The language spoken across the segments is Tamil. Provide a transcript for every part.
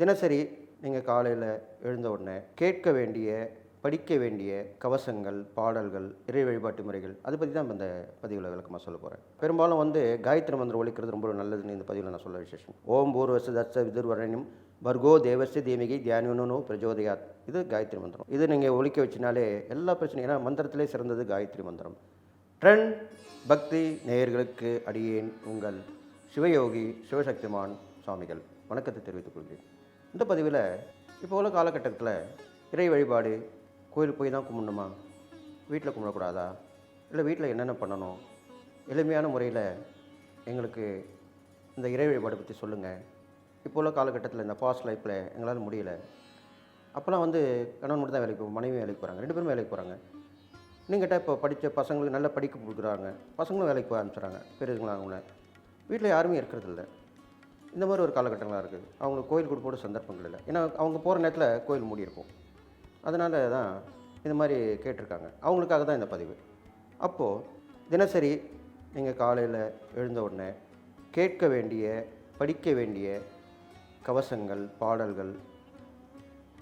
தினசரி நீங்கள் காலையில் எழுந்த உடனே கேட்க வேண்டிய படிக்க வேண்டிய கவசங்கள் பாடல்கள் இறை வழிபாட்டு முறைகள் அதை பற்றி தான் இந்த பதிவில் விளக்கமாக சொல்ல போகிறேன் பெரும்பாலும் வந்து காயத்ரி மந்திரம் ஒழிக்கிறது ரொம்ப நல்லதுன்னு இந்த பதிவில் நான் சொல்ல விசேஷம். ஓம் பூர்வச தர்ச விதுர்வரணியும் பர்கோ தேவஸ்ய தேமிகை தியானியனோ பிரஜோதயாத். இது காயத்ரி மந்திரம். இது நீங்கள் ஒழிக்க வச்சினாலே எல்லா பிரச்சனையும் ஏன்னா மந்திரத்திலே சிறந்தது காயத்ரி மந்திரம். ட்ரெண்ட் பக்தி நேயர்களுக்கு அடியேன் உங்கள் சிவயோகி சிவசக்திமான் சுவாமிகள் வணக்கத்தை தெரிவித்துக் கொள்கிறேன். இந்த பதிவில் இப்போ உள்ள காலகட்டத்தில் இறை வழிபாடு கோயில் போய் தான் கும்பிடணுமா? வீட்டில் கும்பிடக்கூடாதா? இல்லை வீட்டில் என்னென்ன பண்ணணும்? எளிமையான முறையில் எங்களுக்கு இந்த இறை வழிபாடு பற்றி சொல்லுங்கள் இப்போ உள்ள காலகட்டத்தில் இந்த ஃபாஸ்ட் லைஃப்பில் எங்களால் முடியல. அப்போல்லாம் வந்து கணவன் மட்டும் தான் வேலைக்கு போகும் மனைவி வேலைக்கு போகிறாங்க ரெண்டு பேரும் வேலைக்கு போகிறாங்க நீங்கிட்ட இப்போ படித்த பசங்களுக்கு நல்ல படிக்க கொடுக்குறாங்க பசங்களும் வேலைக்கு போக ஆரம்பிச்சுறாங்க பெரியவங்களா அவங்கள வீட்டில் யாருமே இருக்கிறதில்ல இந்த மாதிரி ஒரு காலகட்டங்களாக இருக்குது. அவங்களுக்கு கோயில் கூட சந்தர்ப்பங்கள் இல்லை. ஏன்னா அவங்க போகிற நேரத்தில் கோயில் மூடி இருக்கும் அதனால தான் இந்த மாதிரி கேட்டிருக்காங்க. அவங்களுக்காக தான் இந்த பதிவு. அப்போது தினசரி நீங்கள் காலையில் எழுந்த உடனே கேட்க வேண்டிய படிக்க வேண்டிய கவசங்கள் பாடல்கள்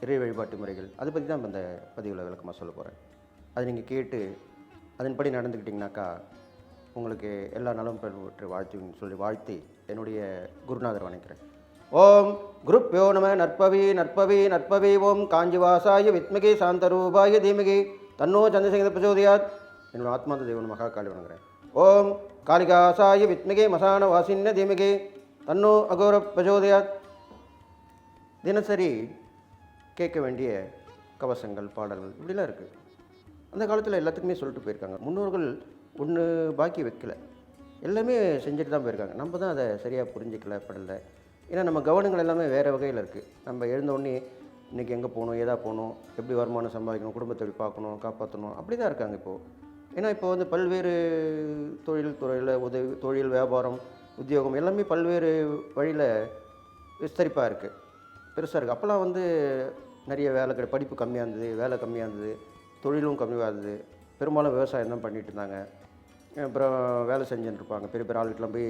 இறை வழிபாட்டு முறைகள் அதை பற்றி தான் இந்த பதிவில் விளக்கமாக சொல்ல போகிறேன் அதை நீங்கள் கேட்டு அதன்படி நடந்துக்கிட்டிங்கனாக்கா உங்களுக்கு எல்லா நலம் பெற்று வாழ்த்துன்னு சொல்லி வாழ்த்தி என்னுடைய குருநாதர் வணக்கிறேன் ஓம் குருப்யோ நம நற்பவி நற்பவி நற்பவி. ஓம் காஞ்சிவாசாய வித்மகி சாந்தரூபாய தீமகி. தன்னோ சந்திரசேகர பிரச்சோதயாத். என்னோட ஆத்மாந்த தேவன் மகா காளி வணங்குறேன் ஓம் காளிகாசாய வித்மகி மசான வாசின்ன தீமகி. தன்னோ அகோர பிரச்சோதயாத். தினசரி கேட்க வேண்டிய கவசங்கள் பாடல்கள் இப்படிலாம் இருக்குது அந்த காலத்தில் எல்லாத்துக்குமே சொல்லிட்டு போயிருக்காங்க. முன்னோர்கள் ஒன்று பாக்கி வைக்கல. எல்லாமே செஞ்சுட்டு தான் போயிருக்காங்க. நம்ம தான் அதை சரியாக புரிஞ்சிக்கல படல. ஏன்னா நம்ம கவனங்கள் எல்லாமே வேறு வகையில் இருக்குது நம்ம எழுந்தோடனே இன்றைக்கி எங்கே போகணும் எதாக போகணும் எப்படி வருமானம் சம்பாதிக்கணும் குடும்பத்தை பார்க்கணும் காப்பாற்றணும் அப்படி தான் இருக்காங்க இப்போது ஏன்னா இப்போ வந்து பல்வேறு தொழில் துறையில் உதவி தொழில் வியாபாரம் உத்தியோகம் எல்லாமே பல்வேறு வழியில் விஸ்தரிப்பாக இருக்குது பெருசாக இருக்குது அப்போல்லாம் வந்து நிறைய வேலை கிடை படிப்பு கம்மியாக இருந்தது வேலை கம்மியாக இருந்தது தொழிலும் கம்மியாக இருந்தது. பெரும்பாலும் விவசாயம் தான் பண்ணிகிட்டு இருந்தாங்க. அப்புறம் வேலை செஞ்சுட்டு இருப்பாங்க. பெரிய பெரிய ஆளுக்கெலாம் போய்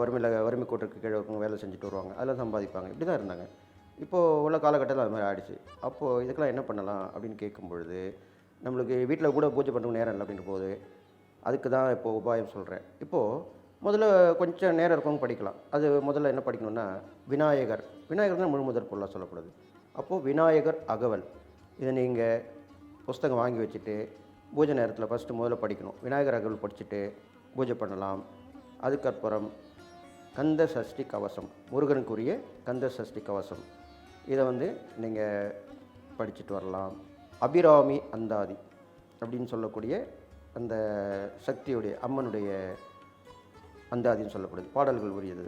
வறுமையில் வறுமை கூட்டத்துக்கு கீழே இருக்கவங்க வேலை செஞ்சுட்டு வருவாங்க. அதெல்லாம் சம்பாதிப்பாங்க. இப்படி தான் இருந்தாங்க. இப்போது உள்ள காலகட்டத்தில் அது மாதிரி ஆகிடுச்சு அப்போது இதுக்கெல்லாம் என்ன பண்ணலாம் அப்படின்னு கேட்கும் பொழுது நம்மளுக்கு வீட்டில் கூட பூஜை பண்ணுற நேரம் இல்லை அப்படின்ற போது அதுக்கு தான் இப்போது உபாயம் சொல்கிறேன் இப்போது முதல்ல கொஞ்சம் நேரம் இருக்கவங்க படிக்கலாம். அது முதல்ல என்ன படிக்கணும்னா விநாயகர். விநாயகர் தான் முழு முதற் பொருளாக சொல்லப்படுது. அப்போது விநாயகர் அகவல். இதை நீங்கள் புஸ்தகம் வாங்கி வச்சுட்டு பூஜை நேரத்தில் ஃபஸ்ட்டு முதல்ல படிக்கணும். விநாயகர் அகவல் படிச்சுட்டு பூஜை பண்ணலாம். அதுக்கப்புறம் கந்த சஷ்டி கவசம் முருகனுக்குரிய கந்த சஷ்டி கவசம். இதை வந்து நீங்கள் படிச்சுட்டு வரலாம். அபிராமி அந்தாதி அப்படின்னு சொல்லக்கூடிய அந்த சக்தியுடைய அம்மனுடைய அந்தாதின்னு சொல்லப்படுது. பாடல்கள் உரியது.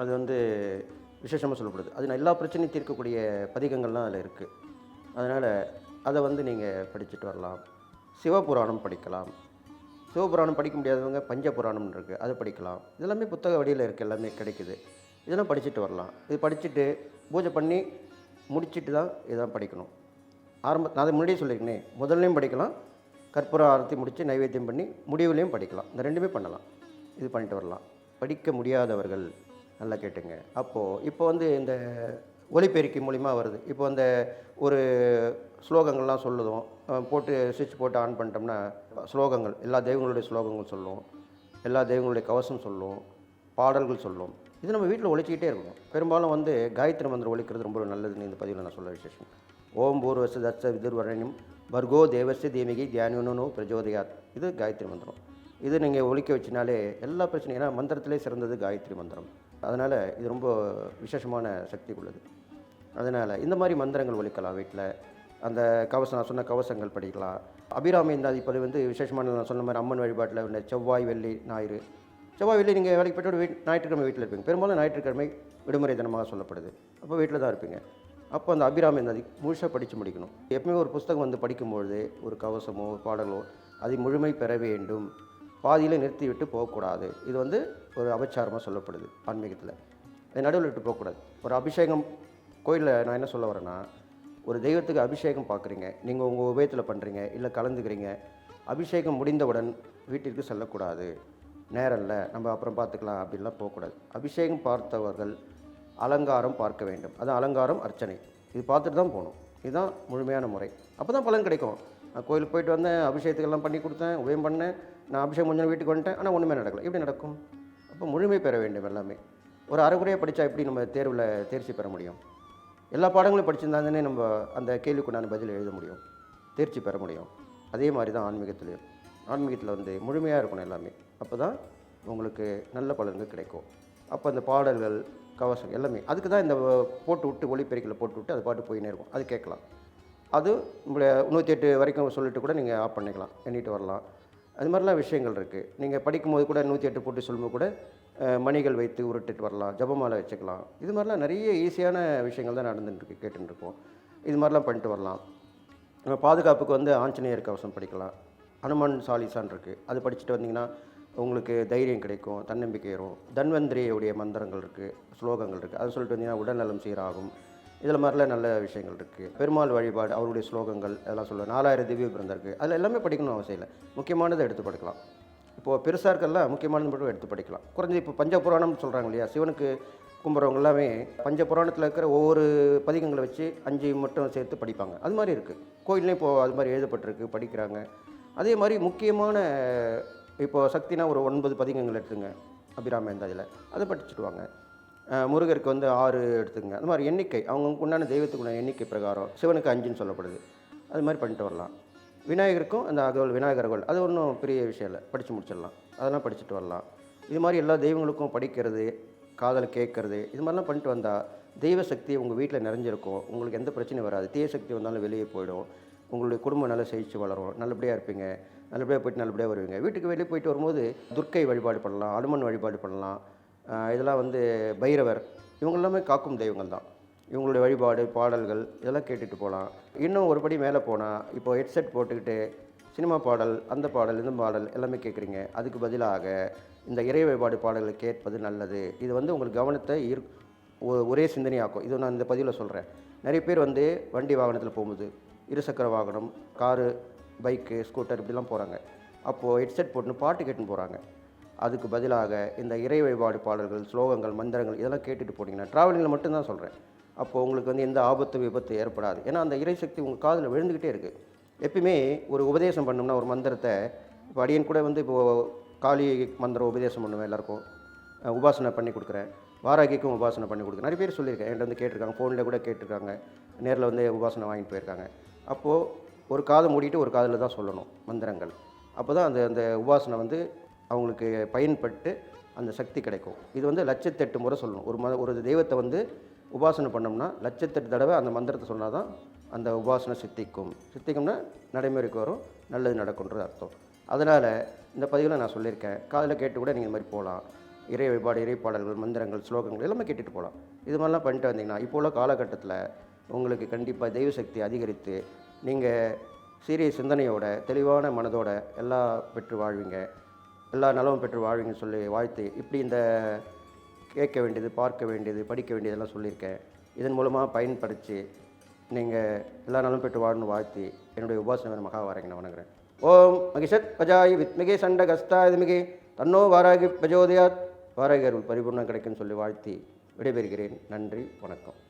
அது வந்து விசேஷமாக சொல்லப்படுது. அது நான் எல்லா பிரச்சனையும் தீர்க்கக்கூடிய பதிகங்கள்லாம் அதில் இருக்குது அதனால் அதை வந்து நீங்கள் படிச்சுட்டு வரலாம். சிவபுராணம் படிக்கலாம். சிவபுராணம் படிக்க முடியாதவங்க பஞ்சபுராணம்னு இருக்குது அதை படிக்கலாம். இதெல்லாமே புத்தக வழியில் இருக்குது எல்லாமே கிடைக்குது. இதெல்லாம் படிச்சுட்டு வரலாம். இது படிச்சுட்டு பூஜை பண்ணி முடிச்சுட்டு தான் இதெல்லாம் படிக்கணும். ஆரம்ப நான் அதை முன்னாடியே சொல்லியிருக்கேனே முதல்லையும் படிக்கலாம் கற்பூர ஆரத்தி முடித்து நைவேத்தியம் பண்ணி முடிவுலையும் படிக்கலாம். இந்த ரெண்டுமே பண்ணலாம். இது பண்ணிட்டு வரலாம். படிக்க முடியாதவர்கள் நல்லா கேட்டுங்க. அப்போது இப்போ வந்து இந்த ஒலிபெருக்கி மூலிமா வருது. இப்போ அந்த ஒரு ஸ்லோகங்கள்லாம் சொல்லுதும். போட்டு சுவிட்ச் போட்டு ஆன் பண்ணிட்டோம்னா ஸ்லோகங்கள் எல்லா தெய்வங்களுடைய ஸ்லோகங்கள் சொல்லும். எல்லா தெய்வங்களுடைய கவசம் சொல்லும். பாடல்கள் சொல்லும். இது நம்ம வீட்டில் ஒழிச்சிக்கிட்டே இருக்கணும். பெரும்பாலும் வந்து காயத்ரி மந்திரம் ஒழிக்கிறது ரொம்ப நல்லதுன்னு இந்த பதிவில் நான் சொல்ல விசேஷம். ஓம் பூர்வச தச்ச விதிர்வரணியம் பர்கோ தேவஸ்ய தீமிகி தியானியனோ பிரஜோதயாத். இது காயத்ரி மந்திரம். இது நீங்கள் ஒழிக்க வச்சினாலே எல்லா பிரச்சனையும் ஏன்னா மந்திரத்திலே சிறந்தது காயத்ரி மந்திரம். அதனால் இது ரொம்ப விசேஷமான சக்தி உள்ளது. அதனால் இந்த மாதிரி மந்திரங்கள் ஒழிக்கலாம் வீட்டில். அந்த கவசம் நான் சொன்ன கவசங்கள் படிக்கலாம். அபிராமி இந்த இப்போ வந்து விசேஷமான நான் சொன்ன மாதிரி அம்மன் வழிபாட்டில் உள்ள செவ்வாய் வெள்ளி ஞாயிறு. செவ்வாய் வெள்ளி நீங்கள் வேலைக்கு போய்ட்டு வீட் ஞாயிற்றுக்கிழமை வீட்டில் இருப்பீங்க. பெரும்பாலும் ஞாயிற்றுக்கிழமை விடுமுறை தினமாக சொல்லப்படுது. அப்போ வீட்டில் தான் இருப்பீங்க. அப்போ அந்த அபிராமி நதி முழுசாக படித்து முடிக்கணும். எப்பவுமே ஒரு புஸ்தகம் வந்து படிக்கும்பொழுது ஒரு கவசமோ ஒரு பாடலோ அதை முழுமை பெற வேண்டும். பாதியில் நிறுத்திவிட்டு போகக்கூடாது. இது வந்து ஒரு அபச்சாரமாக சொல்லப்படுது ஆன்மீகத்தில். அது நடுவில் விட்டு போகக்கூடாது. ஒரு அபிஷேகம் கோயிலில் நான் என்ன சொல்ல வரேன்னா ஒரு தெய்வத்துக்கு அபிஷேகம் பார்க்குறீங்க நீங்கள் உங்கள் உபயத்தில் பண்ணுறீங்க இல்லை கலந்துக்கிறீங்க அபிஷேகம் முடிந்தவுடன் வீட்டிற்கு செல்லக்கூடாது. நேரம் இல்லை நம்ம அப்புறம் பார்த்துக்கலாம் அப்படின்லாம் போகக்கூடாது. அபிஷேகம் பார்த்தவர்கள் அலங்காரம் பார்க்க வேண்டும். அது அலங்காரம் அர்ச்சனை. இது பார்த்துட்டு தான் போகணும். இதுதான் முழுமையான முறை. அப்போ தான் பலன் கிடைக்கும். நான் கோயிலுக்கு போயிட்டு வந்தேன் அபிஷேகத்துக்கெல்லாம் பண்ணி கொடுத்தேன் உபயம் பண்ணேன். நான் அபிஷேகம் முடிஞ்ச வீட்டுக்கு வந்துட்டேன். ஆனால் ஒன்றுமே நடக்கல. எப்படி நடக்கும்? அப்போ முழுமை பெற வேண்டும் எல்லாமே. ஒரு அரைகுறையாக படித்தா எப்படி நம்ம தேர்வில் தேர்ச்சி பெற முடியும்? எல்லா பாடங்களும் படிச்சிருந்தாங்கன்னே நம்ம அந்த கேள்விக்குண்டான பதில் எழுத முடியும் தேர்ச்சி பெற முடியும். அதே மாதிரி தான் ஆன்மீகத்துலேயும். ஆன்மீகத்தில் வந்து முழுமையாக இருக்கணும் எல்லாமே. அப்போ தான் உங்களுக்கு நல்ல பலன்கள் கிடைக்கும். அப்போ அந்த பாடல்கள் கவசம் எல்லாமே அதுக்கு தான் இந்த போட்டு விட்டு ஒளிப்பெருக்கில் போட்டு விட்டு அது பாட்டு போயினே இருக்கும். அது கேட்கலாம். அது உங்களை நூற்றி எட்டு வரைக்கும் சொல்லிட்டு கூட நீங்கள் ஆஃப் பண்ணிக்கலாம். எண்ணிட்டு வரலாம். அது மாதிரிலாம் விஷயங்கள் இருக்குது நீங்கள் படிக்கும்போது கூட நூற்றி எட்டு போட்டு சொல்லும்போது கூட மணிகள் வைத்து உருட்டுட்டு வரலாம் ஜபமாலை வச்சுக்கலாம். இது மாதிரிலாம் நிறைய ஈஸியான விஷயங்கள் தான் நடந்துட்டுருக்கு கேட்டுருக்கோம் இது மாதிரிலாம் பண்ணிட்டு வரலாம். நம்ம பாதுகாப்புக்கு வந்து ஆஞ்சநேயர் கவசம் படிக்கலாம். ஹனுமான் சாலிசான் இருக்குது அது படிச்சுட்டு வந்தீங்கன்னா உங்களுக்கு தைரியம் கிடைக்கும் தன்னம்பிக்கை வரும் தன்வந்திரியுடைய மந்திரங்கள் இருக்குது ஸ்லோகங்கள் இருக்குது அது சொல்லிட்டு வந்தீங்கன்னா உடல்நலம் சீராகும். இதில் மாதிரிலாம் நல்ல விஷயங்கள் இருக்குது. பெருமாள் வழிபாடு அவருடைய ஸ்லோகங்கள் அதெல்லாம் சொல்லுவேன் நாலாயிரம் திவ்ய பிறந்தம் இருக்குது. அதில் எல்லாமே படிக்கணும் அவசியம் இல்லை. முக்கியமானதை எடுத்து படிக்கலாம். இப்போது பெருசாக இருக்கெல்லாம் முக்கியமானது மட்டும் எடுத்து படிக்கலாம். குறைஞ்சி இப்போ பஞ்சபுராணம்னு சொல்கிறாங்க இல்லையா? சிவனுக்கு கும்பிட்றவங்க எல்லாமே பஞ்ச புராணத்தில் இருக்கிற ஒவ்வொரு பதிகங்களை வச்சு அஞ்சு மட்டும் சேர்த்து படிப்பாங்க. அது மாதிரி இருக்குது கோயில்லையும் இப்போது அது மாதிரி எழுதப்பட்டிருக்கு படிக்கிறாங்க. அதே மாதிரி முக்கியமான இப்போ சக்தினா ஒரு ஒன்பது பதிகங்கள் எடுத்துங்க. அபிராமேந்த அதில் அதை படிச்சுட்டு வாங்க. முருகருக்கு வந்து ஆறு எடுத்துங்க அது மாதிரி எண்ணிக்கை அவங்களுக்கு உண்டான தெய்வத்துக்கு எண்ணிக்கை பிரகாரம் சிவனுக்கு அஞ்சுன்னு சொல்லப்படுது. அது மாதிரி பண்ணிட்டு வரலாம். விநாயகருக்கும் அந்த அகவல் விநாயகர் அது ஒன்றும் பெரிய விஷயம் இல்லை. படித்து முடிச்சிடலாம். அதெல்லாம் படிச்சுட்டு வரலாம். இது மாதிரி எல்லா தெய்வங்களுக்கும் படிக்கிறது காதல் கேட்கறது இது மாதிரிலாம் பண்ணிட்டு வந்தால் தெய்வ சக்தி உங்கள் வீட்டில் நிறைஞ்சிருக்கும். உங்களுக்கு எந்த பிரச்சனையும் வராது. தீய சக்தி வந்தாலும் வெளியே போயிடும். உங்களுடைய குடும்பம் நல்லா செழித்து வளரும். நல்லபடியாக இருப்பீங்க. நல்லபடியாக போயிட்டு நல்லபடியாக வருவீங்க. வீட்டுக்கு வெளியே போயிட்டு வரும்போது துர்க்கை வழிபாடு பண்ணலாம் அனுமன் வழிபாடு பண்ணலாம். இதெல்லாம் வந்து பைரவர். இவங்க எல்லாமே காக்கும் தெய்வங்கள் தான். இவங்களுடைய வழிபாடு பாடல்கள் இதெல்லாம் கேட்டுட்டு போகலாம். இன்னும் ஒரு படி மேலே போனால் இப்போ ஹெட்செட் போட்டுக்கிட்டு சினிமா பாடல் அந்த பாடல் இந்த பாடல் எல்லாமே கேட்குறீங்க. அதுக்கு பதிலாக இந்த இறை வழிபாடு பாடல்களை கேட்பது நல்லது. இது வந்து உங்களுக்கு கவனத்தை ஈர் ஒ- ஒரே சிந்தனையாக்கும். இது நான் இந்த பதிவில் சொல்கிறேன் நிறைய பேர் வந்து வண்டி வாகனத்தில் போகும்போது இருசக்கர வாகனம் காரு பைக்கு ஸ்கூட்டர் இப்படிலாம் போகிறாங்க அப்போது ஹெட்செட் போட்டுன்னு பாட்டு கேட்டுன்னு போகிறாங்க அதுக்கு பதிலாக இந்த இறை வழிபாடு பாடல்கள் ஸ்லோகங்கள் மந்திரங்கள் இதெல்லாம் கேட்டுட்டு போனீங்கன்னா ட்ராவலிங்கில் மட்டும்தான் சொல்கிறேன் அப்போ உங்களுக்கு வந்து எந்த ஆபத்து விபத்து ஏற்படாது. ஏன்னா அந்த இறை சக்தி உங்கள் காதில் விழுந்துக்கிட்டே இருக்குது எப்பயுமே ஒரு உபதேசம் பண்ணோம்னா ஒரு மந்திரத்தை இப்போ அடியன் கூட வந்து இப்போது காளி மந்திரம் உபதேசம் பண்ணுவேன் எல்லாருக்கும். உபாசனை பண்ணி கொடுக்குறேன். வாராகிக்கும் உபாசனை பண்ணி கொடுக்குறேன். நிறைய பேர் சொல்லியிருக்கேன். என்கிட்ட வந்து கேட்டிருக்காங்க. ஃபோனில் கூட கேட்டிருக்காங்க. நேரில் வந்து உபாசனை வாங்கிட்டு போயிருக்காங்க. அப்போது ஒரு காதை மூடிட்டு ஒரு காதில் தான் சொல்லணும் மந்திரங்கள். அப்போ தான் அந்த அந்த உபாசனை வந்து அவங்களுக்கு பயன்பட்டு அந்த சக்தி கிடைக்கும். இது வந்து லட்சத்தெட்டு முறை சொல்லணும். ஒரு ம ஒரு தெய்வத்தை வந்து உபாசனை பண்ணோம்னா லட்சத்தெட்டு தடவை அந்த மந்திரத்தை சொன்னால் தான் அந்த உபாசனை சித்திக்கும். சித்திக்கும்னா நடைமுறைக்கு வரும். நல்லது நடக்கும்ன்றது அர்த்தம். அதனால் இந்த பதிவில் நான் சொல்லியிருக்கேன். காதில் கேட்டு கூட நீங்கள் இந்த மாதிரி போகலாம். இறை வழிபாடு இறைப்பாடல்கள் மந்திரங்கள் ஸ்லோகங்கள் எல்லாமே கேட்டுட்டு போகலாம். இது மாதிரிலாம் பண்ணிட்டு வந்தீங்கன்னா இப்போ உள்ள காலகட்டத்தில் உங்களுக்கு கண்டிப்பாக தெய்வ சக்தி அதிகரித்து நீங்கள் சீரிய சிந்தனையோட தெளிவான மனதோட எல்லாம் பெற்று வாழ்வீங்க. எல்லா நலமும் பெற்று வாழ்வீங்கன்னு சொல்லி வாழ்த்து. இப்படி இந்த கேட்க வேண்டியது பார்க்க வேண்டியது படிக்க வேண்டியதெல்லாம் சொல்லியிருக்கேன். இதன் மூலமாக பயன்படுத்தி நீங்கள் எல்லா நலமும் பெற்று வாழணும் வாழ்த்தி என்னுடைய உபாசனை மகாவாரங்க நான் வணங்குறேன். ஓம் மகிஷத் பஜாய் வித்மிகே சண்ட கஸ்தாதிமிகே தன்னோ வாராகி பிரஜோதயாத். வாராகி அருள் பரிபூர்ணம் கிடைக்கும்னு சொல்லி வாழ்த்தி விடைபெறுகிறேன். நன்றி வணக்கம்.